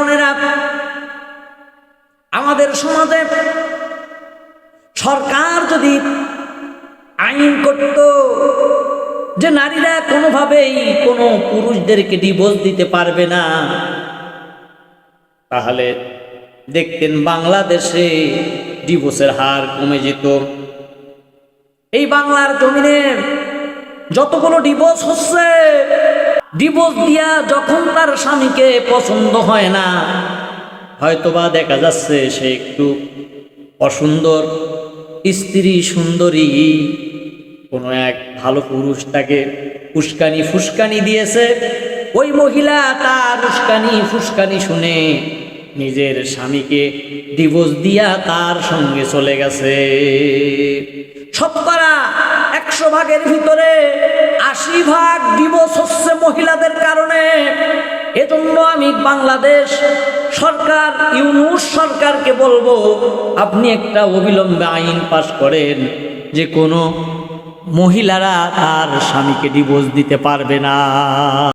বোনেরা আমাদের সমাজে সরকার যদি আইন করত যে নারীরা কোনোভাবেই কোনো পুরুষদেরকে ডিভোর্স দিতে পারবে না, তাহলে দেখতেন বাংলাদেশে ডিভোর্সের হার কমে যেত। এই বাংলার জমিনে যতগুলো ডিভোর্স হচ্ছে ডিভোর্স দিয়া যখন তার স্বামীকে পছন্দ হয় না, হয়তোবা দেখা যাচ্ছে সে একটু অসুন্দর, স্ত্রী সুন্দরী, কোনো এক ভালো পুরুষ তাকে ফুসকানি ফুসকানি দিয়েছে। ওই মহিলা তার উস্কানি ফুসকানি শুনে নিজের স্বামীকে ডিভোর্স দিয়া তার সঙ্গে চলে গেছে। শতকরা একশো ভাগের ভিতরে আশি ভাগ ডিভোর্স মহিলাদের কারণে এজন্য আমি বাংলাদেশ সরকার, ইউনুস সরকারকে বলব, আপনি একটা অবিলম্বে আইন পাশ করেন, যে কোনো মহিলারা তার স্বামীকে ডিভোর্স দিতে পারবে না।